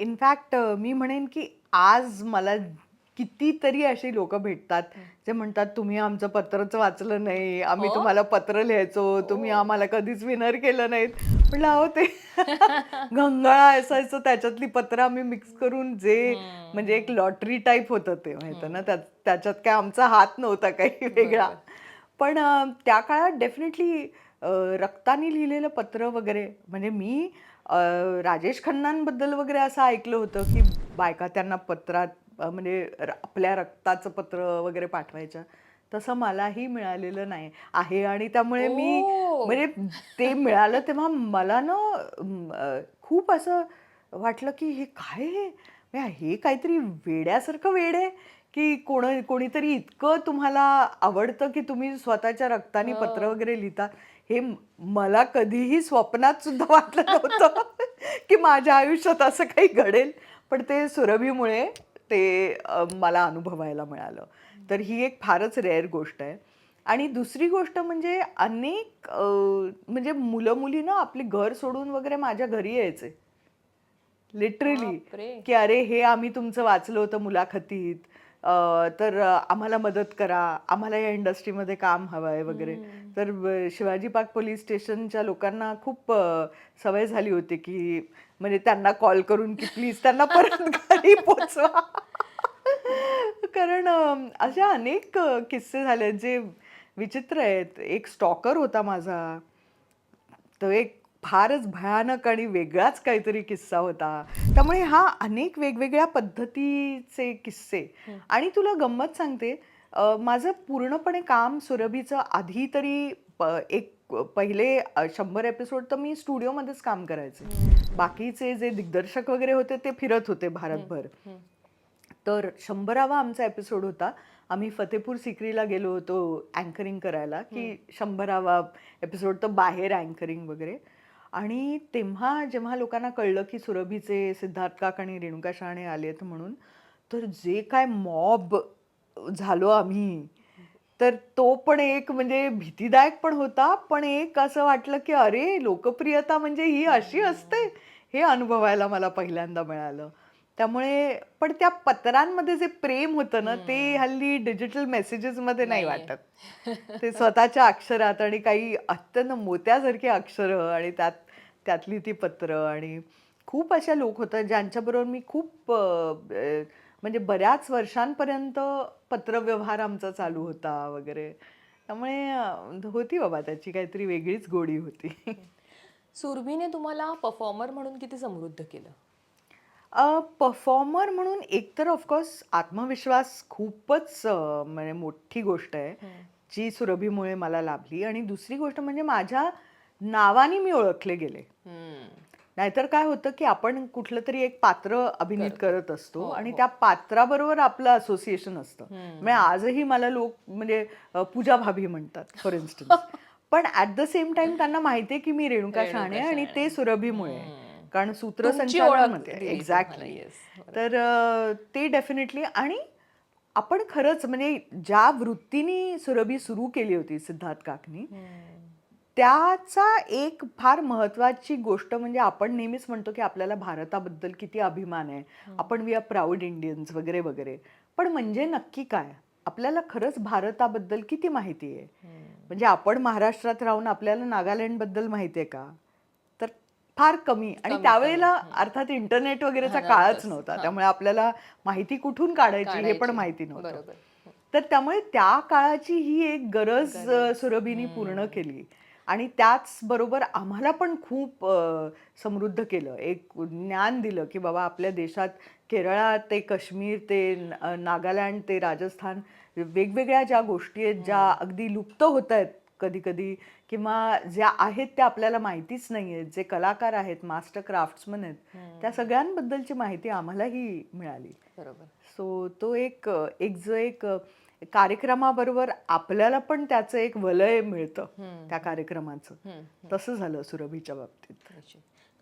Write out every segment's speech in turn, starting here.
In fact मी म्हणेन की आज मला कितीतरी अशी लोक भेटतात जे म्हणतात तुम्ही आमचं पत्रच वाचलं नाही आम्ही हो? तुम्हाला पत्र लिहायचो तुम्ही आम्हाला कधीच विनर केलं नाहीत. म्हटलं अहो ते घंगाळा असायचं त्याच्यातली पत्र आम्ही मिक्स करून जे म्हणजे एक लॉटरी टाईप होतं ते माहिती ना त्याच्यात काय आमचा हात नव्हता काही वेगळा. पण त्या काळात डेफिनेटली रक्तानी लिहिलेलं पत्र वगैरे म्हणजे मी राजेश खन्नांबद्दल वगैरे असं ऐकलं होतं की बायका त्यांना पत्रात म्हणजे आपल्या रक्ताचं पत्र वगैरे पाठवायच्या तसं मलाही मिळालेलं नाही आहे आणि त्यामुळे मी. म्हणजे ते मिळालं तेव्हा मला ना खूप असं वाटलं की हे काय? म्हणजे हे काहीतरी वेड्यासारखं वेड आहे की कोण कोणीतरी इतकं तुम्हाला आवडतं की तुम्ही स्वतःच्या रक्तानी पत्र वगैरे लिहिता हे मला कधीही स्वप्नात सुद्धा वाटलं नव्हतं की माझ्या आयुष्यात असं काही घडेल. पण ते सुरभीमुळे ते मला अनुभवायला मिळालं. तर ही एक फारच रेअर गोष्ट आहे. आणि दुसरी गोष्ट म्हणजे अनेक म्हणजे मुलं मुली ना आपली घर सोडून वगैरे माझ्या घरी यायचे. लिटरली. की अरे हे आम्ही तुमचं वाचलं होतं मुलाखतीत. तर आम्हाला मदत करा आम्हाला या इंडस्ट्रीमध्ये काम हवं आहे वगैरे तर शिवाजी पार्क पोलीस स्टेशनच्या लोकांना खूप सवय झाली होती की म्हणजे त्यांना कॉल करून की प्लीज त्यांना परत घरी पोचवा. कारण अशा अनेक किस्से झाले आहेत जे विचित्र आहेत. एक स्टॉकर होता माझा. तो एक फारच भयानक आणि वेगळाच काहीतरी किस्सा होता. त्यामुळे हा अनेक वेगवेगळ्या पद्धतीचे किस्से. आणि तुला गंमत सांगते माझं पूर्णपणे काम सुरभीचं आधी तरी एक पहिले शंभर एपिसोड तर मी स्टुडिओमध्येच काम करायचे. बाकीचे जे दिग्दर्शक वगैरे होते ते फिरत होते भारतभर. तर शंभरावा आमचा एपिसोड होता. आम्ही फतेपूर सिक्रीला गेलो होतो अँकरिंग करायला की शंभरावा एपिसोड तर बाहेर अँकरिंग वगैरे. आणि तेव्हा जेव्हा लोकांना कळलं की सुरभीचे सिद्धार्थ काक आणि रेणुका शहाणे आलेत म्हणून तर जे काय मॉब झालो आम्ही तर तो पण एक म्हणजे भीतीदायक पण होता पण एक असं वाटलं की अरे लोकप्रियता म्हणजे ही अशी असते हे अनुभवायला मला पहिल्यांदा मिळालं. त्यामुळे पण त्या पत्रांमध्ये जे प्रेम होतं ना ते हल्ली डिजिटल मेसेजेस मध्ये नाही वाटत. ते स्वतःच्या अक्षरात आणि काही अत्यंत मोत्यासारखी अक्षरं आणि त्यात त्यातली ती पत्र आणि खूप अशा लोक होतात ज्यांच्याबरोबर मी खूप म्हणजे बऱ्याच वर्षांपर्यंत पत्रव्यवहार आमचा चालू होता वगैरे. त्यामुळे होती बाबा त्याची काहीतरी वेगळीच गोडी होती. सुरभीने तुम्हाला परफॉर्मर म्हणून किती समृद्ध केलं? परफॉर्मर म्हणून एकतर ऑफकोर्स आत्मविश्वास खूपच अ, म्हणजे मोठी गोष्ट आहे जी सुरभीमुळे मला लाभली. आणि दुसरी गोष्ट म्हणजे माझ्या नावाने मी ओळखले गेले. नाहीतर काय होतं की आपण कुठलं तरी एक पात्र अभिनीत करत. असतो आणि त्या पात्राबरोबर आपलं असोसिएशन असतं. म्हणजे आजही मला लोक म्हणजे अ, पूजा भाभी म्हणतात फॉर इन्स्टन्स पण ऍट द सेम टाइम त्यांना माहितीये की मी रेणुका शहाणे आहे आणि ते सुरभीमुळे आहे. कारण सूत्रसंचालन एक्झॅक्टली. तर ते डेफिनेटली आणि आपण खरंच म्हणजे ज्या वृत्तीने सुरभी सुरू केली होती सिद्धार्थ काकनी त्याचा एक फार महत्वाची गोष्ट म्हणजे आपण नेहमीच म्हणतो की आपल्याला भारताबद्दल किती अभिमान आहे. आपण वी आर प्राऊड इंडियन्स वगैरे वगैरे. पण म्हणजे नक्की काय? आपल्याला खरंच भारताबद्दल किती माहिती आहे? म्हणजे आपण महाराष्ट्रात राहून आपल्याला नागालँडबद्दल माहिती आहे का? फार कमी. आणि त्यावेळेला अर्थात इंटरनेट वगैरेचा काळच नव्हता. त्यामुळे आपल्याला माहिती कुठून काढायची हे पण. माहिती नव्हतं. तर त्यामुळे त्या काळाची ही एक गरज सुरभीने पूर्ण केली. आणि त्याच बरोबर आम्हाला पण खूप समृद्ध केलं. एक ज्ञान दिलं की बाबा आपल्या देशात केरळा ते काश्मीर ते नागालँड ते राजस्थान वेगवेगळ्या ज्या गोष्टी आहेत ज्या अगदी लुप्त होत आहेत कधी कधी किंवा ज्या आहेत त्या आपल्याला माहितीच नाही आहेत जे कलाकार आहेत मास्टर क्राफ्ट्समन आहेत त्या सगळ्यांबद्दलची माहिती आम्हालाही मिळाली. बरोबर. सो तो एक एक जो एक कार्यक्रमाबरोबर आपल्याला पण त्याचं एक वलय मिळतं त्या कार्यक्रमाचं. तसं झालं सुरभीच्या बाबतीत.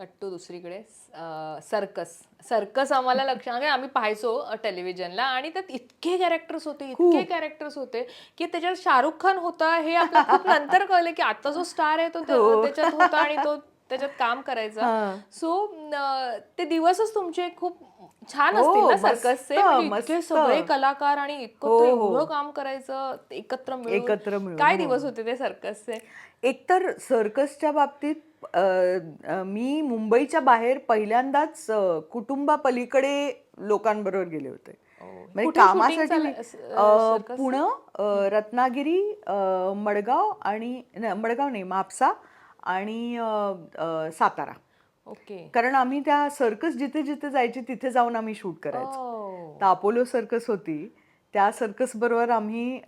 कट्टू दुसरीकडे सर्कस. सर्कस आम्हाला लक्ष म्हणजे आम्ही पाहायचो टेलिव्हिजनला आणि त्यात इतके कॅरेक्टर्स होते इतके कॅरेक्टर्स होते की त्याच्यात शाहरुख खान होता हे आपल्याला खूप नंतर कळलं की आता जो स्टार आहे तो त्या- त्याच्यात होता आणि तो त्याच्यात काम करायचं. सो ते दिवसच तुमचे खूप छान हो, असतील ना सर्कसचे म्हणजे. सगळे कलाकार आणि एकत्र हो, हो. एवढं काम करायचं एकत्र एकत्र काय. दिवस होते ते सर्कसचे एकतर सर्कसच्या बाबतीत मी मुंबईच्या बाहेर पहिल्यांदाच कुटुंबापलीकडे लोकांबरोबर गेले होते म्हणजे कामासाठी? पुणं रत्नागिरी मडगाव आणि मडगाव नाही म्हापसा आणि सातारा. ओके. कारण आम्ही त्या सर्कस जिथे जिथे जायची तिथे जाऊन आम्ही शूट करायचो. तर अपोलो सर्कस होती. त्या सर्कस बरोबर आम्ही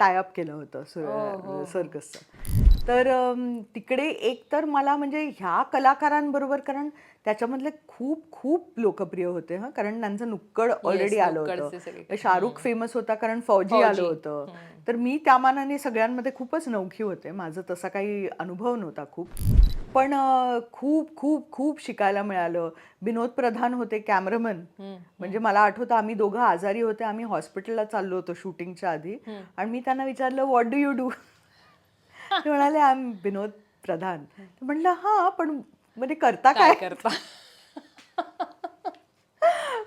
टायअप केलं होतं सर्कसचं. तर तिकडे एक तर मला म्हणजे ह्या कलाकारांबरोबर कारण त्याच्यामधले खूप खूप लोकप्रिय होते हा. कारण त्यांचं नुक्कड ऑलरेडी आलं. होतं. शाहरुख फेमस होता कारण फौजी आलं होतं. तर मी त्या मानाने सगळ्यांमध्ये खूपच नवखी होते. माझं तसा काही अनुभव नव्हता खूप. पण खूप खूप खूप शिकायला मिळालं. विनोद प्रधान होते कॅमेरामन. म्हणजे मला आठवतं आम्ही दोघं आजारी होते. आम्ही हॉस्पिटलला चाललो होतो शूटिंगच्या आधी. आणि मी त्यांना विचारलं व्हॉट डू यू डू ते म्हणाले आय एम विनोद प्रधान. म्हणलं हा पण म्हणजे करता काय करता?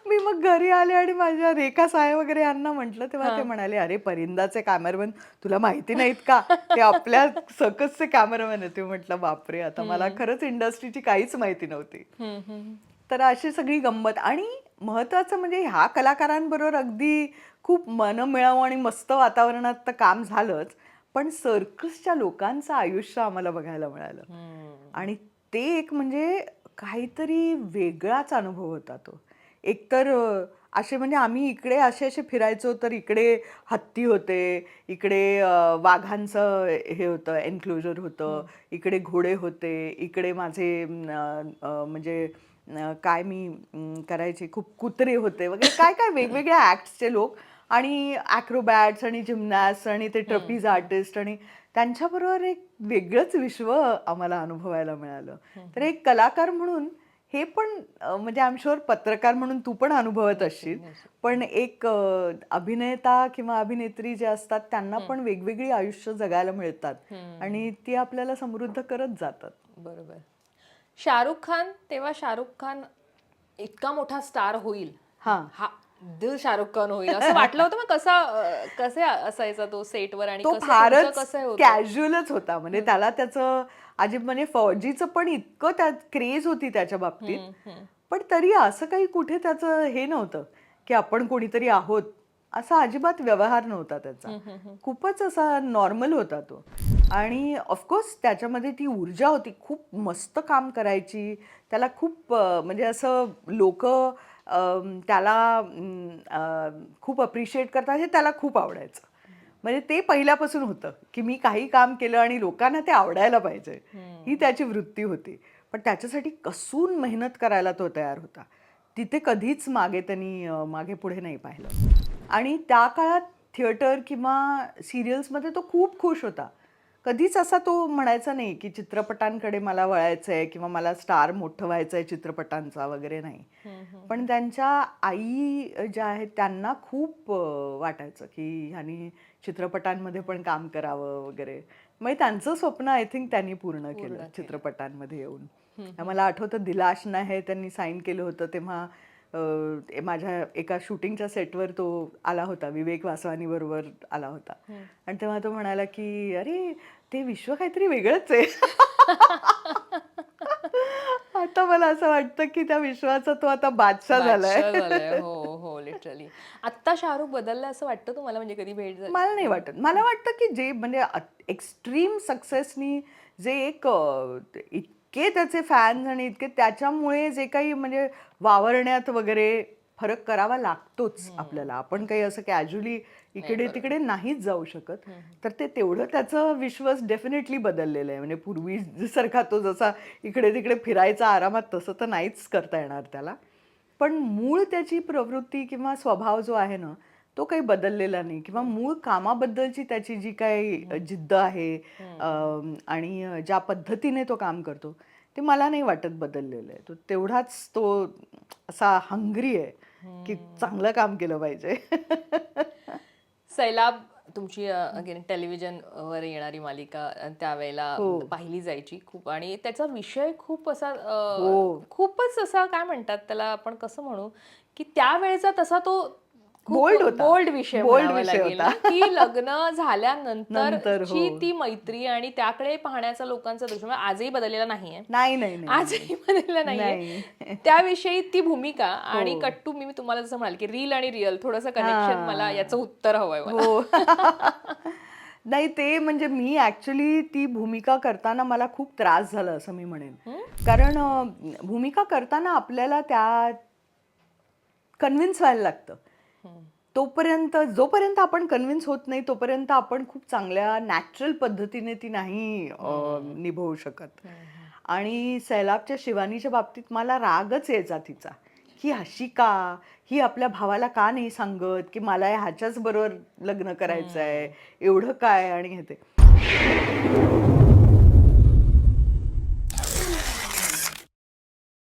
मी मग घरी आले आणि माझ्या रेखा साय वगैरे यांना म्हटलं तेव्हा ते म्हणाले अरे परिंदाचे कॅमेरामॅन तुला माहिती नाहीत का? ते आपल्या सकसचे कॅमेरामॅन ते म्हटलं बापरे आता मला खरंच इंडस्ट्रीची काहीच माहिती नव्हती. तर अशी सगळी गंमत. आणि महत्वाचं म्हणजे ह्या कलाकारांबरोबर अगदी खूप मन मिळावं आणि मस्त वातावरणात तर काम झालंच. पण सर्कसच्या लोकांचं आयुष्य आम्हाला बघायला मिळालं. आणि ते एक म्हणजे काहीतरी वेगळाच अनुभव होता तो. एकतर असे म्हणजे आम्ही इकडे असे असे फिरायचो तर इकडे हत्ती होते इकडे वाघांचं हे होतं एन्क्लोजर होतं इकडे घोडे होते इकडे माझे म्हणजे काय मी म, करायचे खूप कुत्रे होते वगैरे काय काय वेगवेगळ्या ॲक्ट्सचे लोक आणि ॲक्रोबॅट्स आणि जिमनॅस्ट आणि ते ट्रपीज आर्टिस्ट आणि त्यांच्याबरोबर एक वेगळंच विश्व आम्हाला अनुभवायला मिळालं. तर एक कलाकार म्हणून हे पण म्हणजे आय एम शुअर पत्रकार म्हणून तू पण अनुभवत असशील. पण एक अभिनेता किंवा अभिनेत्री जे असतात त्यांना पण वेगवेगळी आयुष्य जगायला मिळतात. आणि ती आपल्याला समृद्ध करत जातात. बरोबर. शाहरुख खान तेव्हा शाहरुख खान इतका मोठा स्टार होईल. हा. हा दिल शाहरुख खान होईल असं वाटलं होतं. मग कसा कसे असायचा तो सेटवर आणि तो कसं फारच कॅज्युअलच होता? म्हणजे त्याला त्याचं अजिब म्हणजे फौजीचं पण इतकं त्यात क्रेज होती त्याच्या बाबतीत. पण तरी असं काही कुठे त्याचं हे नव्हतं की आपण कोणीतरी आहोत असा अजिबात व्यवहार नव्हता त्याचा. खूपच असा नॉर्मल होता तो. आणि ऑफकोर्स त्याच्यामध्ये ती ऊर्जा होती. खूप मस्त काम करायची. त्याला खूप म्हणजे असं लोक त्याला खूप अप्रिशिएट करतात हे त्याला खूप आवडायचं. म्हणजे ते पहिल्यापासून होतं की मी काही काम केलं आणि लोकांना ते आवडायला पाहिजे. ही त्याची वृत्ती होती. पण त्याच्यासाठी कसून मेहनत करायला तो तयार होता. तिथे कधीच मागे त्यांनी मागे पुढे नाही पाहिलं. आणि त्या काळात थिएटर किंवा सिरियल्समध्ये तो खूप खुश होता. कधीच असा तो म्हणायचा नाही की चित्रपटांकडे मला वळायचं आहे किंवा मला स्टार मोठं व्हायचं आहे चित्रपटांचा वगैरे नाही. पण त्यांच्या आई ज्या आहेत त्यांना खूप वाटायचं की ह्यानी चित्रपटांमध्ये पण काम करावं वगैरे. मग त्यांचं स्वप्न आय थिंक त्यांनी पूर्ण केलं चित्रपटांमध्ये येऊन. मला आठवतं दिलाश हे त्यांनी साईन केलं होतं तेव्हा माझ्या एका शूटिंगच्या सेटवर तो आला होता विवेक वासवानी बरोबर आला होता. आणि तेव्हा तो म्हणाला की अरे ते विश्व काहीतरी वेगळंच आहे. आता मला असं वाटतं की त्या विश्वाचा तो आता बादशाह झालाय. हो हो लिटरली आता शाहरुख बदलला असं वाटतं तुम्हाला? म्हणजे कधी भेट मला नाही वाटत. मला वाटतं की जे म्हणजे एक्स्ट्रीम सक्सेसनी जे एक इतके त्याचे फॅन्स आणि इतके त्याच्यामुळे जे काही म्हणजे वावरण्यात वगैरे फरक करावा लागतोच आपल्याला. आपण काही असं कॅज्युअली इकडे तिकडे नाहीच जाऊ शकत. तर ते तेवढं त्याचं विश्वास डेफिनेटली बदललेलं आहे. म्हणजे पूर्वी सारखा तो जसा इकडे तिकडे फिरायचा आरामात तसं तर नाहीच करता येणार त्याला. पण मूळ त्याची प्रवृत्ती किंवा स्वभाव जो आहे ना तो काही बदललेला नाही. किंवा मूळ कामाबद्दलची त्याची जी काही जिद्द आहे आणि ज्या पद्धतीने तो काम करतो ते मला नाही वाटत बदललेलं आहे. तो तेवढाच तो असा हंगरी आहे. की चांगलं काम केलं पाहिजे. सैलाब तुमची अगेन टेलिव्हिजन वर येणारी मालिका त्यावेळेला पाहिली जायची खूप. आणि त्याचा विषय खूप असा अ, खूपच असा काय म्हणतात त्याला आपण कसं म्हणू की त्यावेळेचा तसा तो Bold होता. बोल्ड विषय म्हणावा विषय होता. की लग्न झाल्यानंतर हो. ती मैत्री आणि त्याकडे पाहण्याचा लोकांचा दृष्टिकोन आजही बदललेला नाहीये. नाही नाही आजही बदलला नाहीये. त्याविषयी ती भूमिका आणि कट्टू मी मी तुम्हाला जसं म्हणाल की रील आणि रिअल थोडंसं कनेक्शन मला याचं उत्तर हवंय हो. नाही ते म्हणजे मी ऍक्च्युली ती भूमिका करताना मला खूप त्रास झाला असं मी म्हणेन. कारण भूमिका करताना आपल्याला त्या कन्व्हिन्स व्हायला लागतं. तोपर्यंत जोपर्यंत आपण कन्व्हिन्स होत नाही तोपर्यंत आपण खूप चांगल्या नॅचरल पद्धतीने ती नाही निभवू शकत. आणि सैलाबच्या शिवानीच्या बाबतीत मला रागच यायचा तिचा. की अशी का? ही आपल्या भावाला का नाही सांगत? की मला ह्याच्याच बरोबर लग्न करायचं आहे एवढं काय? आणि हे ते.